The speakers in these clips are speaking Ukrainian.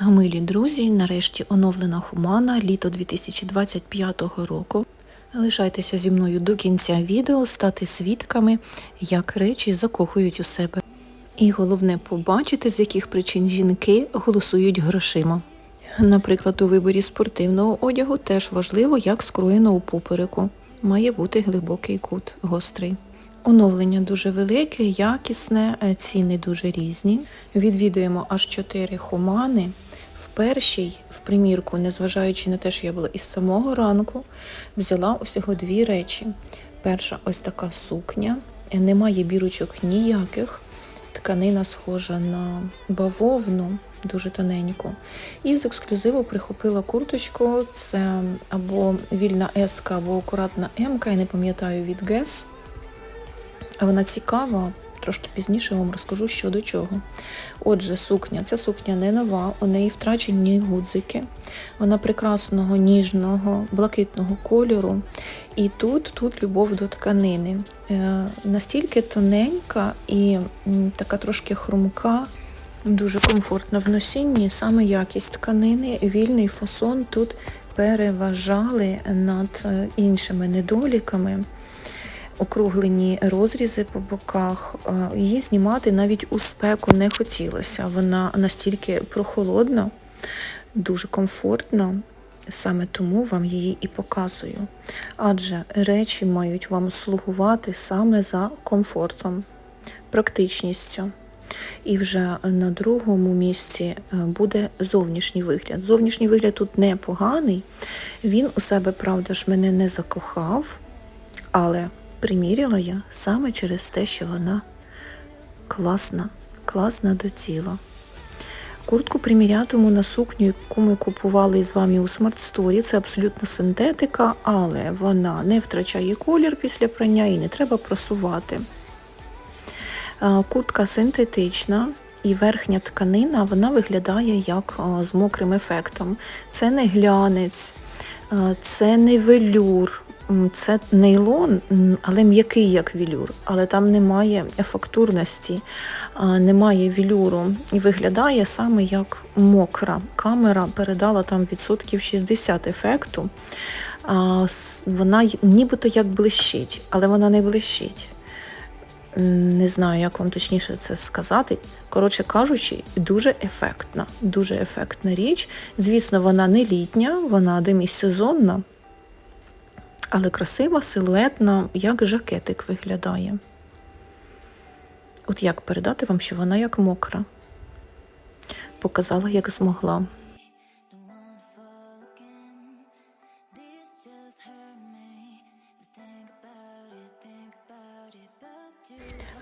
Милі друзі, нарешті оновлена Хумана літо 2025 року. Лишайтеся зі мною до кінця відео, стати свідками, як речі закохують у себе. І головне побачити, з яких причин жінки голосують грошима. Наприклад, у виборі спортивного одягу теж важливо, як скроєно у попереку. Має бути глибокий кут, гострий. Оновлення дуже велике, якісне, е, ціни дуже різні. Відвідуємо аж 4 хумани. В першій, в примірку, незважаючи на те, що я була із самого ранку, взяла усього дві речі. Перша ось така сукня, немає бірочок ніяких. Тканина схожа на бавовну, дуже тоненьку. І з ексклюзиву прихопила курточку. Це або вільна S, або акуратна М, я не пам'ятаю від Guess. Вона цікава, трошки пізніше вам розкажу, що до чого. Отже, сукня. Ця сукня не нова, у неї втрачені гудзики. Вона прекрасного, ніжного, блакитного кольору. І тут тут любов до тканини. Е, настільки тоненька і така трошки хрумка, дуже комфортна в носінні, саме якість тканини, вільний фасон тут переважали над е, іншими недоліками округлені розрізи по боках. Е, Її знімати навіть у спеку не хотілося. Вона настільки прохолодна, дуже комфортна. Саме тому вам її і показую. Адже речі мають вам слугувати саме за комфортом, практичністю. І вже на другому місці е, буде зовнішній вигляд. Зовнішній вигляд тут непоганий. Він у себе, правда ж, мене не закохав, але приміряла я саме через те, що вона класна, класна до тіла. Куртку примірятиму на сукню, яку ми купували з вами у смарт-сторі. Це абсолютно синтетика, але вона не втрачає колір після прання і не треба просувати. Куртка синтетична і верхня тканина вона виглядає як з мокрим ефектом. Це не глянець, це не велюр. Це нейлон, але м'який як вілюр, але там немає фактурності, немає вілюру і виглядає саме як мокра. Камера передала там відсотків 60 ефекту. Вона нібито як блищить, але вона не блищить. Не знаю, як вам точніше це сказати. Коротше кажучи, дуже ефектна, дуже ефектна річ. Звісно, вона не літня, вона демісезонна, але красива, силуетна, як жакетик виглядає. От як передати вам, що вона як мокра. Показала, як змогла.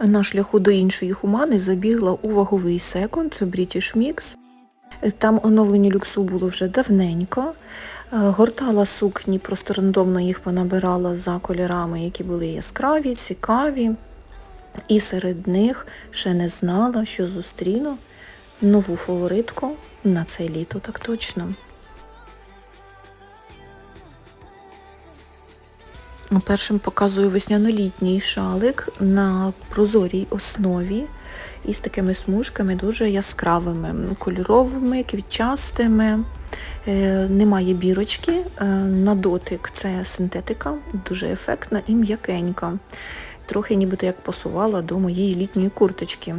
На шляху до іншої хумани забігла у ваговий секунд British Mix. Там оновлення люксу було вже давненько. Е, Гортала сукні, просто рандомно їх понабирала за кольорами, які були яскраві, цікаві. І серед них ще не знала, що зустріну нову фаворитку на це літо, так точно. Першим показую весняно-літній шалик на прозорій основі із такими смужками дуже яскравими, кольоровими, квітчастими. Е, Немає бірочки. Е, На дотик це синтетика, дуже ефектна і м'якенька. Трохи нібито як пасувала до моєї літньої курточки.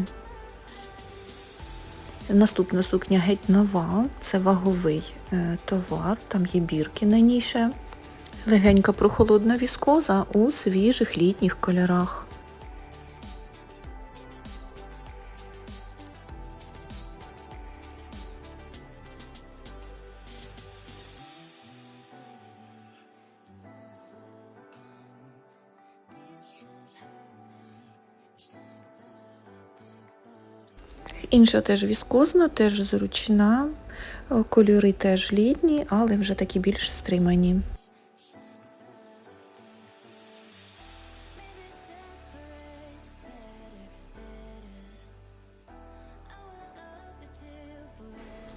Наступна сукня геть нова, це ваговий е, товар, там є бірки на ній ще. Легенька прохолодна віскоза у свіжих літніх кольорах. Інша теж віскозна, теж зручна, е, кольори теж літні, але вже такі більш стримані.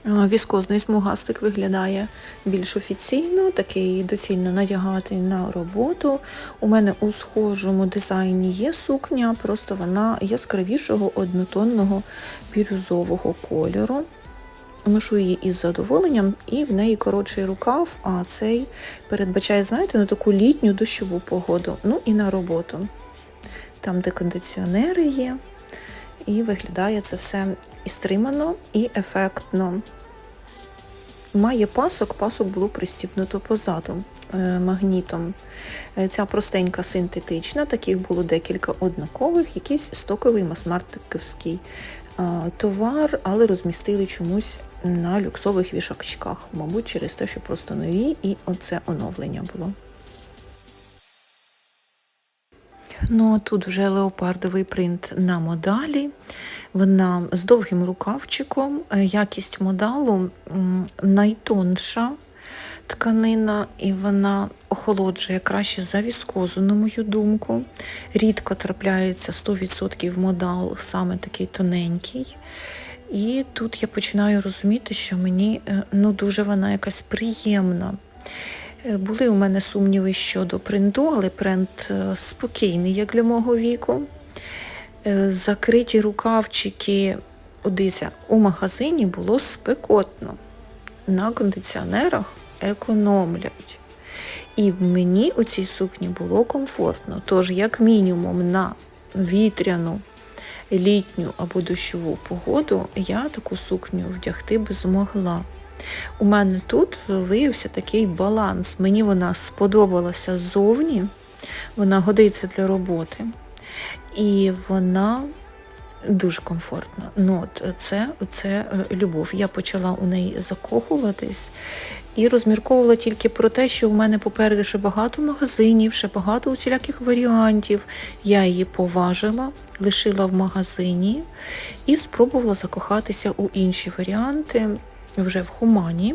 Віскозний смугастик виглядає більш офіційно, такий доцільно надягати на роботу. У мене у схожому дизайні є сукня, просто вона яскравішого однотонного бірюзового кольору. Ношу її із задоволенням, і в неї коротший рукав, а цей передбачає, знаєте, на таку літню дощову погоду. Ну і на роботу. Там, де кондиціонери є, і виглядає це все і стримано, і ефектно. Має пасок, пасок було пристібнуто позаду е, магнітом. Е, Ця простенька синтетична, таких було декілька однакових, якийсь стоковий масмартиківський е, товар, але розмістили чомусь на люксових вішачках, мабуть, через те, що просто нові, і оце оновлення було. Ну, а тут вже леопардовий принт на модалі. Вона з довгим рукавчиком. Е, Якість модалу найтонша тканина, і вона охолоджує краще за віскозу, на мою думку. Рідко трапляється 100% модал саме такий тоненький. І тут я починаю розуміти, що мені е, ну, дуже вона якась приємна. Е, Були у мене сумніви щодо принту, але принт е, спокійний, як для мого віку. Е, Закриті рукавчики, О, дивіться, у магазині було спекотно. На кондиціонерах економлять. І мені у цій сукні було комфортно. Тож, як мінімум, на вітряну, літню або дощову погоду я таку сукню вдягти би змогла. У мене тут виявився такий баланс. Мені вона сподобалася ззовні, вона годиться для роботи. І вона дуже комфортна. Ну, от це, це е, любов. Я почала у неї закохуватись і розмірковувала тільки про те, що у мене попереду ще багато магазинів, ще багато усіляких варіантів. Я її поважила, лишила в магазині і спробувала закохатися у інші варіанти вже в хумані.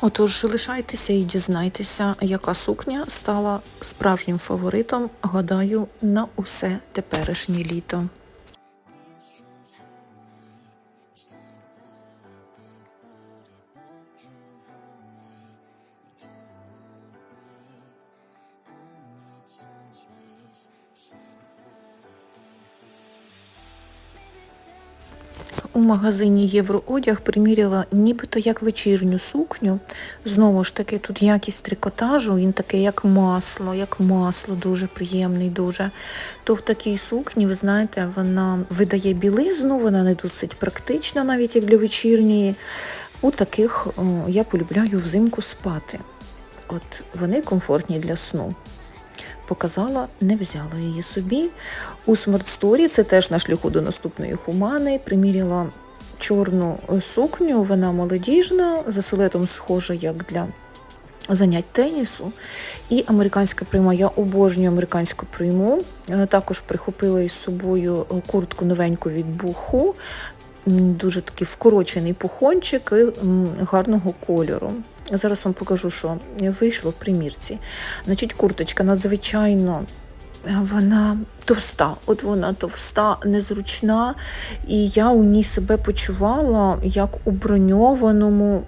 Отож, лишайтеся і дізнайтеся, яка сукня стала справжнім фаворитом, гадаю, на усе теперішнє літо. Магазині Євроодяг приміряла нібито як вечірню сукню. Знову ж таки, тут якість трикотажу, він такий як масло, як масло, дуже приємний, дуже. То в такій сукні, ви знаєте, вона видає білизну, вона не досить практична, навіть як для вечірньої. У таких о, я полюбляю взимку спати. От вони комфортні для сну показала, не взяла її собі. У Story, це теж на шляху до наступної хумани, приміряла чорну сукню, вона молодіжна, за силетом схожа як для занять тенісу. І американська прийма. Я обожнюю американську прийму. Е, Також прихопила із собою куртку новеньку від Буху. Дуже такий вкорочений пухончик гарного кольору. Зараз вам покажу, що вийшло в примірці. Значить, курточка надзвичайно е, вона товста, от вона товста, незручна, і я у ній себе почувала як у броньованому,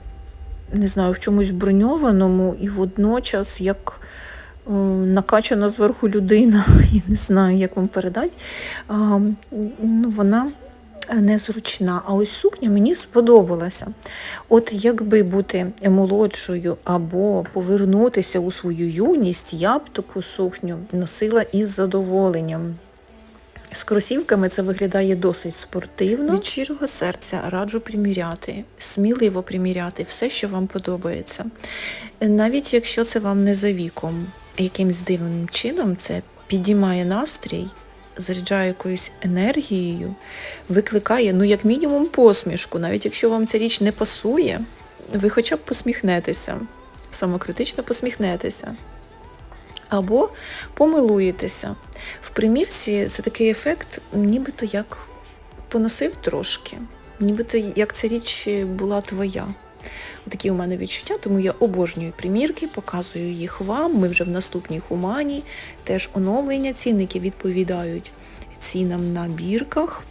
не знаю, в чомусь броньованому, і водночас як е, накачана зверху людина, я не знаю, як вам передати. А, ну, вона незручна. А ось сукня мені сподобалася. От якби бути молодшою або повернутися у свою юність, я б таку сукню носила із задоволенням. З кросівками це виглядає досить спортивно. Від щирого серця раджу приміряти, сміливо приміряти все, що вам подобається. Навіть якщо це вам не за віком, якимсь дивним чином це підіймає настрій, заряджає якоюсь енергією, викликає, ну, як мінімум, посмішку. Навіть якщо вам ця річ не пасує, ви хоча б посміхнетеся, самокритично посміхнетеся. Або помилуєтеся. В примірці це такий ефект, нібито як поносив трошки, нібито як ця річ була твоя. Такі у мене відчуття, тому я обожнюю примірки, показую їх вам. Ми вже в наступній хумані. Теж оновлення цінники відповідають цінам на бірках.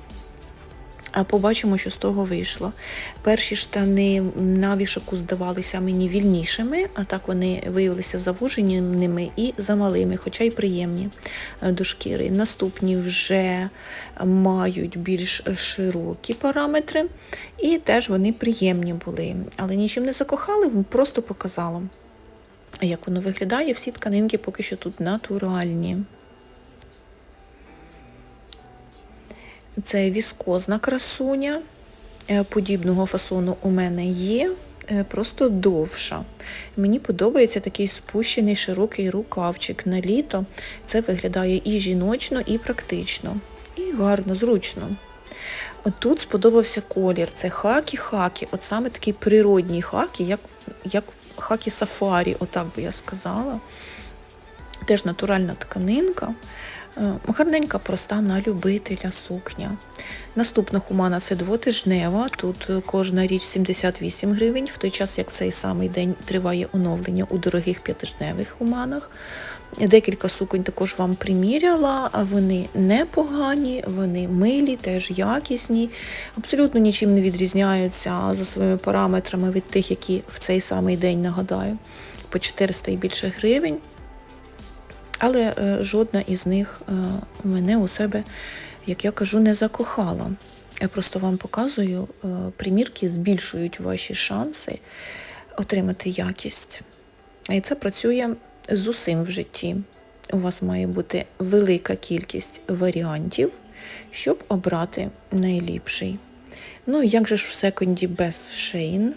А побачимо, що з того вийшло. Перші штани на вішаку здавалися мені вільнішими, а так вони виявилися завуженими і замалими, хоча й приємні е, до шкіри. Наступні вже мають більш широкі параметри, і теж вони приємні були. Але нічим не закохали, просто показала, як воно виглядає. Всі тканинки поки що тут натуральні. Це віскозна красуня. Е, Подібного фасону у мене є, е, просто довша. Мені подобається такий спущений широкий рукавчик на літо. Це виглядає і жіночно, і практично. І гарно, зручно. Тут сподобався колір. Це хакі-хакі, от саме такий природній хакі, як, як хакі сафарі, отак би я сказала. Теж натуральна тканинка. Е, Гарненька, проста на любителя сукня. Наступна хумана це двотижнева. Тут е, кожна річ 78 гривень, в той час як цей самий день триває оновлення у дорогих п'ятижневих хуманах. Декілька суконь також вам приміряла, вони непогані, вони милі, теж якісні, абсолютно нічим не відрізняються за своїми параметрами від тих, які в цей самий день нагадаю, по 400 і більше гривень. Але е, жодна із них е, мене у себе, як я кажу, не закохала. Я просто вам показую, е, примірки збільшують ваші шанси отримати якість. І це працює з усім в житті. У вас має бути велика кількість варіантів, щоб обрати найліпший. Ну як же ж в секунді без шейн?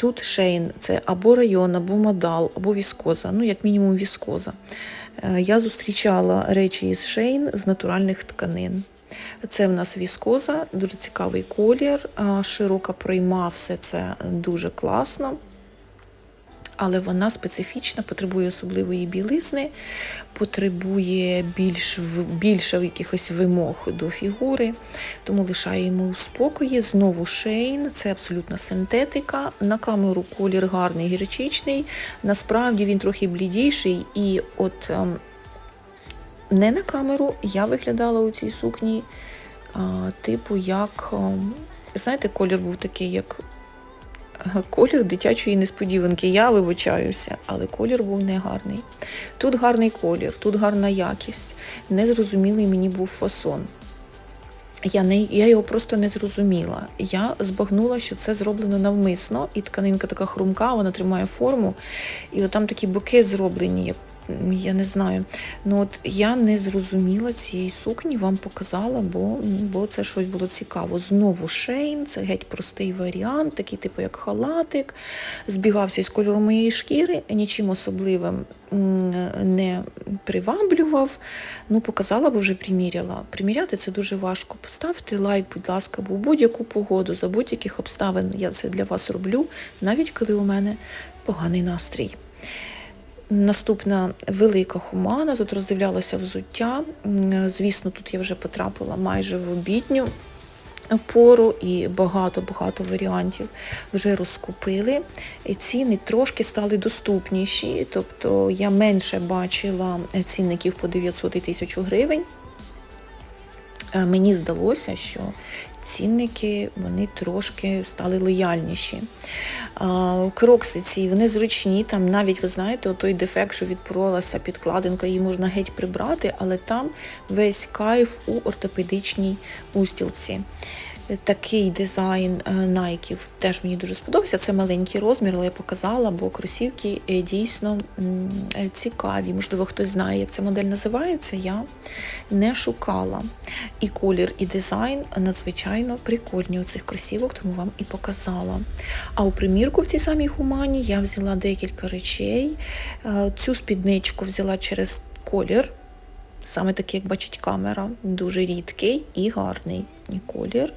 Тут шейн це або район, або модал, або віскоза, ну, як мінімум віскоза. Е, Я зустрічала речі із шейн з натуральних тканин. Це в нас віскоза, дуже цікавий колір, широка пройма, все це дуже класно. Але вона специфічна, потребує особливої білизни, потребує більш, більше якихось вимог до фігури, тому лишаємо у спокої. Знову шейн, це абсолютна синтетика. На камеру колір гарний, гірчичний. Насправді він трохи блідіший. І от ем, не на камеру я виглядала у цій сукні, типу, як, ем, знаєте, колір був такий, як колір дитячої несподіванки. Я вибачаюся, але колір був негарний. Тут гарний колір, тут гарна якість. Незрозумілий мені був фасон. Я, не, я його просто не зрозуміла. Я збагнула, що це зроблено навмисно, і тканинка така хрумка, вона тримає форму, і там такі боки зроблені. Я, не знаю. Ну от я не зрозуміла цієї сукні, вам показала, бо, бо це щось було цікаво. Знову шейн, це геть простий варіант, такий типу як халатик, збігався із кольору моєї шкіри, нічим особливим не приваблював. Ну, показала, бо вже приміряла. Приміряти це дуже важко. Поставте лайк, будь ласка, бо будь-яку погоду, за будь-яких обставин я це для вас роблю, навіть коли у мене поганий настрій. Наступна велика хумана, тут роздивлялася взуття. Звісно, тут я вже потрапила майже в обідню пору і багато-багато варіантів вже розкупили. І ціни трошки стали доступніші, тобто я менше бачила цінників по 900 і 1000 гривень. Е, Мені здалося, що цінники вони трошки стали лояльніші. Крокси ці вони зручні, там навіть ви знаєте, той дефект, що відпоролася підкладинка, її можна геть прибрати, але там весь кайф у ортопедичній устілці. Такий дизайн е, найків теж мені дуже сподобався. Це маленький розмір, але я показала, бо кросівки е, дійсно е, цікаві. Можливо, хтось знає, як ця модель називається. Я не шукала. І колір, і дизайн надзвичайно прикольні у цих кросівок, тому вам і показала. А у примірку в цій самій хумані я взяла декілька речей. Е, Цю спідничку взяла через колір. Саме такий, як бачить камера, дуже рідкий і гарний колір.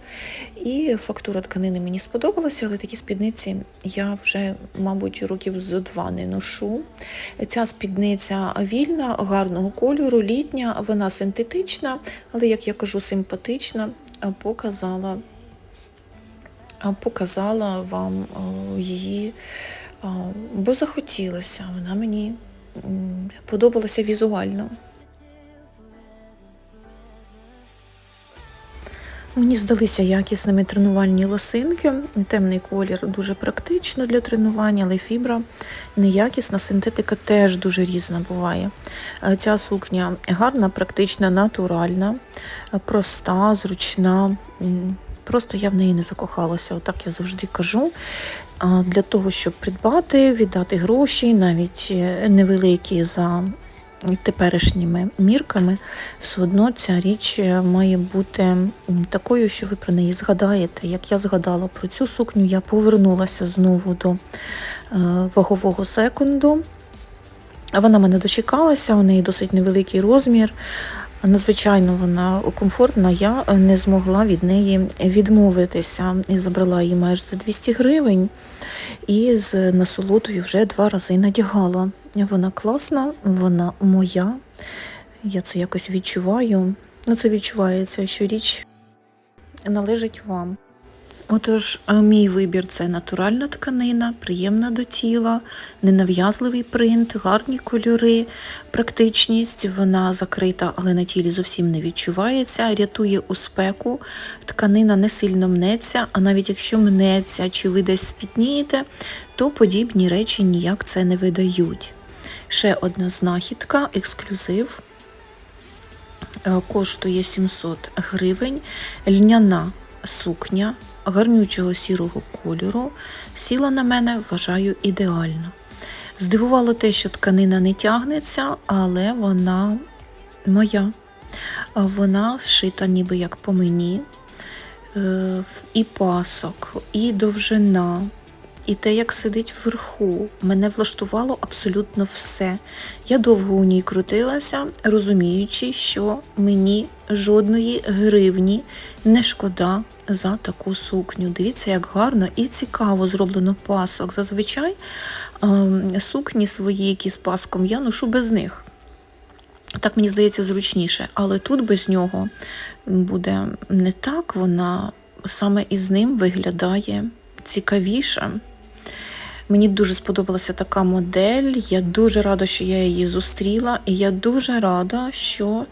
І фактура тканини мені сподобалася, але такі спідниці я вже, мабуть, років зо два не ношу. Ця спідниця вільна, гарного кольору, літня, вона синтетична, але, як я кажу, симпатична, показала, показала вам її, бо захотілося. Вона мені подобалася візуально. Мені здалися якісними тренувальні лосинки. Темний колір дуже практично для тренування, але фібра неякісна, синтетика теж дуже різна буває. Е, Ця сукня гарна, практична, натуральна, е, проста, зручна. Просто я в неї не закохалася, отак я завжди кажу. Для того, щоб придбати, віддати гроші, навіть е, невеликі за теперішніми мірками, все одно ця річ е, має бути такою, що ви про неї згадаєте. Як я згадала про цю сукню, я повернулася знову до е, вагового секунду. Вона мене дочекалася, у неї досить невеликий розмір. Надзвичайно вона комфортна, я не змогла від неї відмовитися і забрала її майже за 200 гривень і з насолодою вже два рази надягала. Вона класна, вона моя. Я це якось відчуваю. Ну, це відчувається, що річ належить вам. Отож, мій вибір це натуральна тканина, приємна до тіла, ненав'язливий принт, гарні кольори, практичність. Вона закрита, але на тілі зовсім не відчувається, рятує у спеку. Тканина не сильно мнеться, а навіть якщо мнеться чи ви десь спітнієте, то подібні речі ніяк це не видають. Ще одна знахідка, ексклюзив. Е, коштує 700 гривень. Льняна сукня гарнючого сірого кольору. Сіла на мене, вважаю, ідеально. Здивувало те, що тканина не тягнеться, але вона моя. Вона зшита ніби як по мені. Е, І пасок, і довжина, і те, як сидить вверху. Мене влаштувало абсолютно все. Я довго у ній крутилася, розуміючи, що мені жодної гривні не шкода за таку сукню. Дивіться, як гарно і цікаво зроблено пасок. Зазвичай ем, сукні свої, які з паском, я ношу без них. Так мені здається зручніше, але тут без нього буде не так, вона саме із ним виглядає цікавіше. Мені дуже сподобалася така модель. Я дуже рада, що я її зустріла, і я дуже рада, що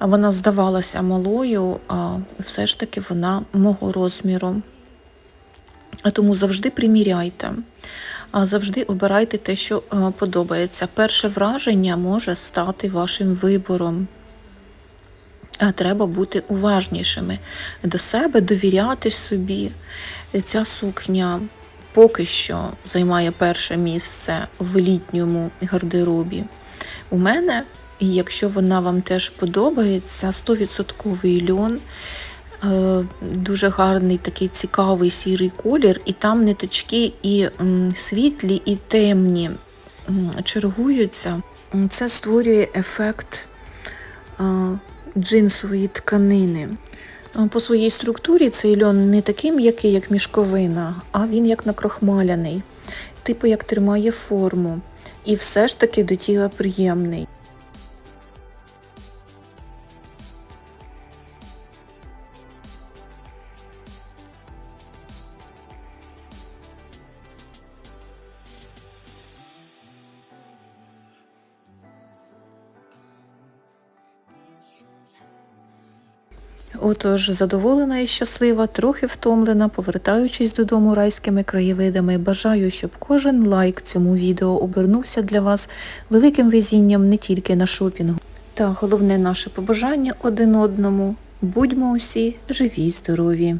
вона здавалася малою, а все ж таки вона мого розміру. А тому завжди приміряйте, а завжди обирайте те, що е, подобається. Перше враження може стати вашим вибором. Треба бути уважнішими до себе, довіряти собі. Ця сукня поки що займає перше місце в літньому гардеробі. У мене, і якщо вона вам теж подобається, 100% льон, е, дуже гарний такий цікавий сірий колір, і там ниточки і світлі, і темні чергуються. Це створює ефект е, джинсової тканини. По своїй структурі цей льон не такий м'який, як мішковина, а він як накрохмаляний, типу як тримає форму. І все ж таки до тіла приємний. Отож, задоволена і щаслива, трохи втомлена, повертаючись додому райськими краєвидами, бажаю, щоб кожен лайк цьому відео обернувся для вас великим везінням не тільки на шопінгу. Та головне наше побажання один одному. Будьмо усі живі й здорові!